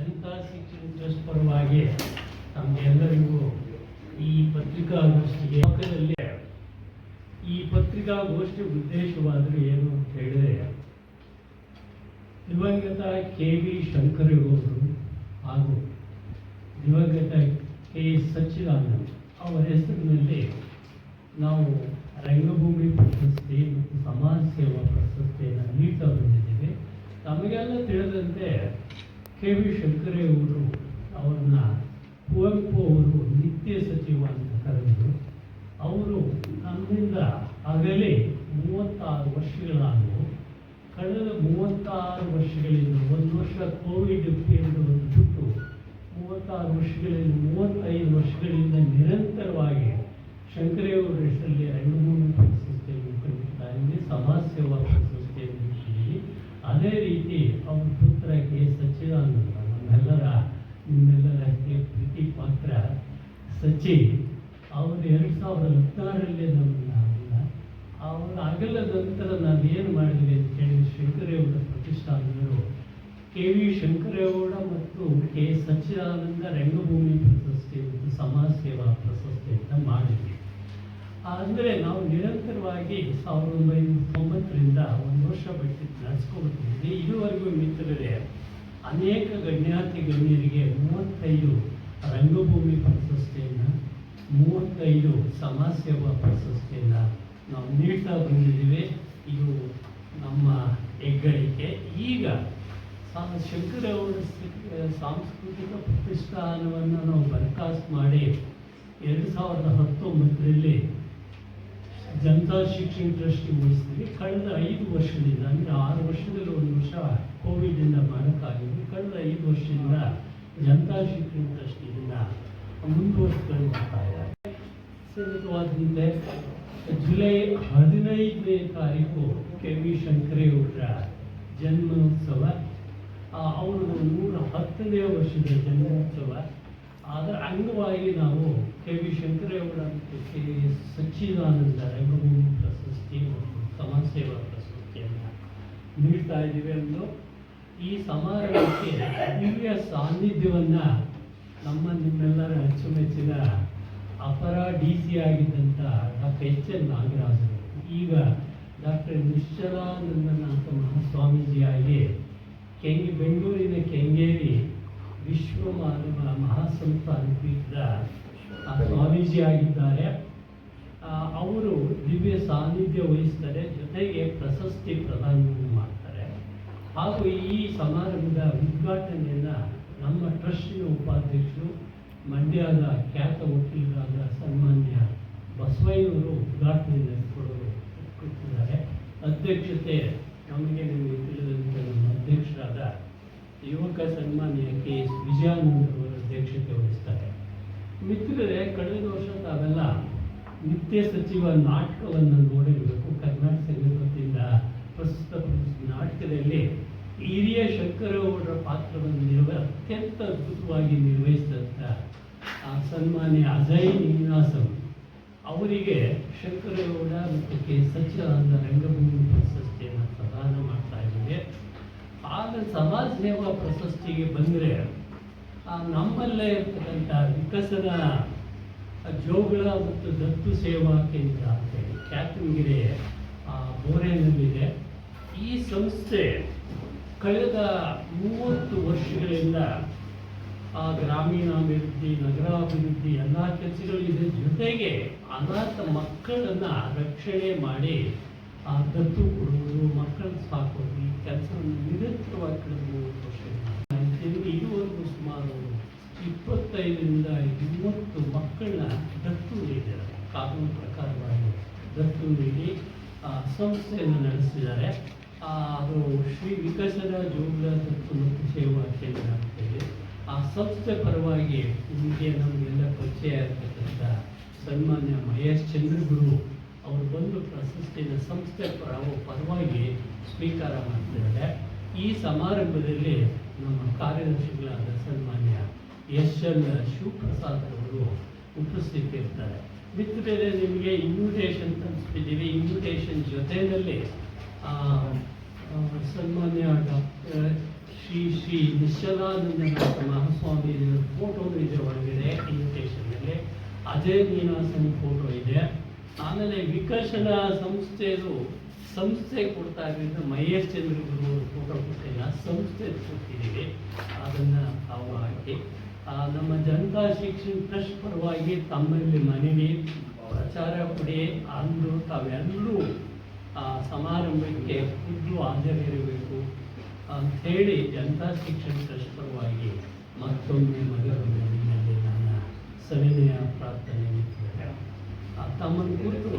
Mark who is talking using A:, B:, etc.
A: Trust ಪರವಾಗಿ ತಮಗೆಲ್ಲರಿಗೂ ಈ ಪತ್ರಿಕಾಗೋಷ್ಠಿಗೆ ಪಕ್ಕದಲ್ಲಿ ಈ ಪತ್ರಿಕಾಗೋಷ್ಠಿ ಉದ್ದೇಶವಾದರೂ ಏನು ಅಂತ ಹೇಳಿದ್ರೆ, ದಿವಂಗತ ಕೆ ವಿ ಶಂಕರೇಗೌಡರು ಹಾಗೂ ದಿವಂಗತ ಕೆ ಎಸ್ ಸಚ್ಚಿದಾನಂದ್ ಅವರ ಹೆಸರಿನಲ್ಲಿ ನಾವು ರಂಗಭೂಮಿ ಪ್ರಶಸ್ತಿ ಮತ್ತು ಸಮಾಜ ಸೇವಾ ಪ್ರಶಸ್ತಿಯನ್ನು ನೀಡ್ತಾ ಬಂದಿದ್ದೇವೆ. ತಮಗೆಲ್ಲ ತಿಳಿದಂತೆ ಕೆ ವಿ ಶಂಕರೇಗೌಡರು ಅವರನ್ನ ಕುವೆಂಪು ಅವರು ನಿತ್ಯ ಸಚಿವ ಅಂತ ಕರೆದರು. ಅವರು ನಮ್ಮಿಂದ ಆಗಲೇ ಮೂವತ್ತಾರು ವರ್ಷಗಳಾದವು. ಕಳೆದ ಮೂವತ್ತಾರು ವರ್ಷಗಳಿಂದ ಒಂದು ವರ್ಷ ಕೋವಿಡ್ ಪೀರಿಯಡ್ ಬಿಟ್ಟು ಮೂವತ್ತಾರು ವರ್ಷಗಳಿಂದ ಮೂವತ್ತೈದು ವರ್ಷಗಳಿಂದ ನಿರಂತರವಾಗಿ ಶಂಕರೇವರ ಹೆಸರಲ್ಲಿ ಐನೂರು ಕೊಡುತ್ತಾ ಇದ್ದೀವಿ ಸಮಾಜ ಸೇವಾ ಪ್ರಶಸ್ತಿಯನ್ನು ನೀಡಿದ್ದೀವಿ ಅದೇ ರೀತಿ ಅವ್ರ ಪುತ್ರ ಕೆ ಸಚ್ಚಿದಾನಂದ ನಮ್ಮೆಲ್ಲರ ನಿಮ್ಮೆಲ್ಲರ ಅತಿ ಪ್ರೀತಿ ಪಾತ್ರ ಸಚಿ, ಅವರು ಎರಡು ಸಾವಿರದ ಹದಿನಾರರಲ್ಲಿ ನಮ್ಮನ್ನು ಆಗಿಲ್ಲ. ಅವರ ಅಗಲದ ನಂತರ ನಾನು ಏನು ಮಾಡಿದ್ವಿ ಅಂತ ಹೇಳಿ ಶಂಕರೇಗೌಡ ಪ್ರತಿಷ್ಠಾನಗಳು ಕೆ ವಿ ಶಂಕರೇಗೌಡ ಮತ್ತು ಕೆ ಸಚ್ಚಿದಾನಂದ ರಂಗಭೂಮಿ ಪ್ರಶಸ್ತಿ ಮತ್ತು ಸಮಾಜ ಸೇವಾ ಪ್ರಶಸ್ತಿ ಅಂತ ಮಾಡಿದ್ವಿ. ಅಂದರೆ ನಾವು ನಿರಂತರವಾಗಿ ಸಾವಿರದ ಒಂಬೈನೂರ ತೊಂಬತ್ತರಿಂದ ಒಂದು ವರ್ಷ ಬಿಟ್ಟು ನಡೆಸ್ಕೊಳ್ತಿದ್ವಿ ಇದುವರೆಗೂ ಮಿತ್ರರೇ, ಅನೇಕ ಗಣ್ಯಾತಿ ಗಣ್ಯರಿಗೆ ಮೂವತ್ತೈದು ರಂಗಭೂಮಿ ಪ್ರಶಸ್ತಿಯನ್ನು ಮೂವತ್ತೈದು ಸಮಾಜ ಸೇವಾ ಪ್ರಶಸ್ತಿಯನ್ನು ನಾವು ನೀಡ್ತಾ ಬಂದಿದ್ದೀವಿ. ಇದು ನಮ್ಮ ಹೆಗ್ಗಳಿಕೆ. ಈಗ ಸಾ- ಶಂಕರವರ ಸಾಂಸ್ಕೃತಿಕ ಪ್ರತಿಷ್ಠಾನವನ್ನು ನಾವು ಬರ್ಕಾಸ್ಟ್ ಮಾಡಿ ಎರಡು ಸಾವಿರದ ಹತ್ತೊಂಬತ್ತರಲ್ಲಿ ಜನತಾ ಶಿಕ್ಷಣ ಟ್ರಸ್ಟ್ಗೆ ಮುಗಿಸ್ತೀವಿ. ಕಳೆದ ಐದು ವರ್ಷದಿಂದ, ಅಂದರೆ ಆರು ವರ್ಷದಲ್ಲಿ ಒಂದು ವರ್ಷ ಕೋವಿಡಿಂದ ಮಾಡೋಕ್ಕಾಗಿದ್ದು ಕಳೆದ ಐದು ವರ್ಷದಿಂದ ಜನತಾ ಶಿಕ್ಷಣ ಟ್ರಸ್ಟ್ ಇದನ್ನ ಮುಂದುವರಿಸ್ಕೊಂಡು ಬರ್ತಾ ಇದ್ದಾರೆ ಜುಲೈ ಹದಿನೈದನೇ ತಾರೀಕು ಕೆ ವಿ ಶಂಕರೇಗೌಡರ ಜನ್ಮೋತ್ಸವ. ಆ, ಅವರದು ನೂರ ಹತ್ತನೇ ವರ್ಷದ ಜನ್ಮೋತ್ಸವ. ಅದರ ಅಂಗವಾಗಿ ನಾವು K V Shankaregowda K S Sachchidananda ರಂಗಭೂಮಿ ಪ್ರಶಸ್ತಿ ಮತ್ತು ಸಮಾಜ ಸೇವಾ ಪ್ರಶಸ್ತಿಯನ್ನು ನೀಡ್ತಾ ಇದ್ದೀವಿ ಎಂದು ಈ ಸಮಾರಂಭಕ್ಕೆ ದಿವ್ಯ ಸಾನ್ನಿಧ್ಯವನ್ನು ನಮ್ಮ ನಿಮ್ಮೆಲ್ಲರ ಅಚ್ಚುಮೆಚ್ಚಿನ ಅಪರ ಡಿ ಸಿ ಆಗಿದ್ದಂಥ ಡಾಕ್ಟರ್ ಎಚ್ ಎಲ್ ನಾಗರಾಜರು. ಈಗ ಡಾಕ್ಟರ್ ನಿಶ್ಚಲಾನಂದನಾಥ ಮಹಾಸ್ವಾಮೀಜಿಯಾಗಿ ಕೆಂಗೆ ಬೆಂಗಳೂರಿನ ಕೆಂಗೇರಿ ವಿಶ್ವ ಮಾನವ ಮಹಾಸಂಸ್ಥಾನ ಪೀಠದ ಆ, ಸ್ವಾಮೀಜಿ ಆಗಿದ್ದಾರೆ ಅವರು ದಿವ್ಯ ಸಾನ್ನಿಧ್ಯ ವಹಿಸ್ತಾರೆ ಜೊತೆಗೆ ಪ್ರಶಸ್ತಿ ಪ್ರದಾನವನ್ನು ಮಾಡ್ತಾರೆ. ಹಾಗೂ ಈ ಸಮಾರಂಭದ ಉದ್ಘಾಟನೆಯನ್ನು ನಮ್ಮ ಟ್ರಸ್ಟಿನ ಉಪಾಧ್ಯಕ್ಷರು, ಮಂಡ್ಯದ ಖ್ಯಾತ ವಕೀಲರಾದ ಸನ್ಮಾನ್ಯ ಬಸವಯ್ಯವರು ಉದ್ಘಾಟನೆ ನಡೆಸಿಕೊಡಲು ಕೊಟ್ಟಿದ್ದಾರೆ ಅಧ್ಯಕ್ಷತೆ ನಮಗೆ ನಿಮಗೆ ತಿಳಿದಂತೆ ನಮ್ಮ ಅಧ್ಯಕ್ಷರಾದ ಯುವಕ ಸನ್ಮಾನ್ಯ ಕೆ ಎಸ್ ವಿಜಯಾನಂದರವರು ಅಧ್ಯಕ್ಷತೆ ವಹಿಸ್ತಾರೆ. ಮಿತ್ರರೇ, ಕಳೆದ ವರ್ಷ ತಾವೆಲ್ಲ ನಿತ್ಯ ಸಚಿವ ನಾಟಕವನ್ನು ನೋಡಿರಬೇಕು. ಕರ್ನಾಟಕ ಸಂಘ ಪ್ರಸ್ತುತ ನಾಟಕದಲ್ಲಿ ಹಿರಿಯ ಶಂಕರಗೌಡರ ಪಾತ್ರವನ್ನು ನಿರ್ವ, ಅತ್ಯಂತ ಅದ್ಭುತವಾಗಿ ನಿರ್ವಹಿಸಿದಂಥ ಆ ಸನ್ಮಾನ್ಯ ಅಜಯ್ ನೀನಾಸಂ ಅವರಿಗೆ ಶಂಕರಗೌಡ ಮತ್ತು ಕೆ ಸಚ್ಚಿದಾನಂದ ರಂಗಭೂಮಿ ಪ್ರಶಸ್ತಿಯನ್ನು ಪ್ರದಾನ ಮಾಡ್ತಾ ಇದ್ದೀವಿ ಆಗ ಸಮಾಜ ಸೇವಾ ಪ್ರಶಸ್ತಿಗೆ ಬಂದರೆ ನಮ್ಮಲ್ಲೇ ಇರ್ತಕ್ಕಂಥ ವಿಕಸನ ಜೋಗಳ ಮತ್ತು ದತ್ತು ಸೇವಾ ಕೇಂದ್ರ ಅಂತೇಳಿ ಕ್ಯಾತನಗಿರಿ ಬೋರೇನಲ್ಲಿದೆ ಈ ಸಂಸ್ಥೆ ಕಳೆದ ಮೂವತ್ತು ವರ್ಷಗಳಿಂದ ಆ ಗ್ರಾಮೀಣಾಭಿವೃದ್ಧಿ, ನಗರಾಭಿವೃದ್ಧಿ ಎಲ್ಲ ಕೆಲಸಗಳಿದೆ. ಜೊತೆಗೆ ಅನಾಥ ಮಕ್ಕಳನ್ನ ರಕ್ಷಣೆ ಮಾಡಿ ಆ ದತ್ತು ಕೊಡುವುದು ಮಕ್ಕಳನ್ನ ಸಾಕೋದು, ಈ ಕೆಲಸವನ್ನು ನಿರಂತರವಾಗಿ ಕಳೆದ ಮೂವತ್ತು ವರ್ಷಗಳಿಂದ. ಇದುವರೆಗೂ ಸುಮಾರು ಇಪ್ಪತ್ತೈದರಿಂದ ಮೂವತ್ತು ಮಕ್ಕಳನ್ನ ದತ್ತು ನೀಡಿದ್ದಾರೆ ಕಾನೂನು ಪ್ರಕಾರವಾಗಿ ದತ್ತು ನೀಡಿ ಸಂಸ್ಥೆಯನ್ನು ನಡೆಸಿದ್ದಾರೆ. ಅದು ಶ್ರೀ ವಿಕಸನ ದತ್ತು ಮತ್ತು ಸೇವಾ ಕೇಂದ್ರ ಅಂತೇಳಿ ಆ ಸಂಸ್ಥೆ ಪರವಾಗಿ ನಿಮಗೆ ನಮಗೆಲ್ಲ ಪರಿಚಯ ಇರತಕ್ಕಂಥ ಸನ್ಮಾನ್ಯ ಮಹೇಶ್ ಚಂದ್ರಗುರು ಅವರು ಬಂದು ಪ್ರಶಸ್ತಿನ ಸಂಸ್ಥೆ ಪರ ಪರವಾಗಿ ಸ್ವೀಕಾರ ಮಾಡ್ತಿದ್ದಾರೆ. ಈ ಸಮಾರಂಭದಲ್ಲಿ ನಮ್ಮ ಕಾರ್ಯದರ್ಶಿಗಳಾದ ಸನ್ಮಾನ್ಯ ಎಸ್ ಎಲ್ ಶಿವಪ್ರಸಾದ್ ಅವರು ಉಪಸ್ಥಿತಿರ್ತಾರೆ ಮಿತ್ರರೇ, ನಿಮಗೆ ಇನ್ವಿಟೇಷನ್ ತಲುಪಿದ್ದೀವಿ ಇನ್ವಿಟೇಷನ್ ಜೊತೆಯಲ್ಲಿ ಸನ್ಮಾನ್ಯ ಡಾಕ್ಟರ್ ಶ್ರೀ ಶ್ರೀ ನಿಶ್ಚಲಾನಂದನಾಥ ಮಹಾಸ್ವಾಮಿ ಫೋಟೋ ಇದೆ ಒಳಗಡೆ ಇನ್ವಿಟೇಷನ್ನಲ್ಲಿ ಅಜಯ್ ನೀನಾಸನ್ ಫೋಟೋ ಇದೆ. ಆಮೇಲೆ ವಿಕಸನ ಸಂಸ್ಥೆದು ಸಂಸ್ಥೆ ಕೊಡ್ತಾ ಇರೋದ್ರಿಂದ ಮಹೇಶ್ ಚಂದ್ರ ಗುರು ಫೋಟೋ ಕೊಟ್ಟಿಲ್ಲ. ಸಂಸ್ಥೆ ಕೊಟ್ಟಿದ್ದೀವಿ. ಅದನ್ನು ತಾವು ಹಾಕಿ. ನಮ್ಮ ಜನತಾ ಶಿಕ್ಷಣ ಟ್ರಸ್ಟ್ ಪರವಾಗಿ ತಮ್ಮಲ್ಲಿ ಮನವಿ, ಪ್ರಚಾರ ಕೊಡಿ ಅಂದು ತಾವೆಲ್ಲರೂ ಆ ಸಮಾರಂಭಕ್ಕೆ ಖುದ್ದು ಹಾಜರಿರಬೇಕು ಅಂಥೇಳಿ ಜನತಾ ಶಿಕ್ಷಣ ಟ್ರಸ್ಟ್ ಪರವಾಗಿ ಮತ್ತೊಮ್ಮೆ ಮಗನಲ್ಲಿ ನನ್ನ ಸವಿನಯ ಪ್ರಾರ್ಥನೆ ತಮ್ಮನ್ನು ಕುರಿತು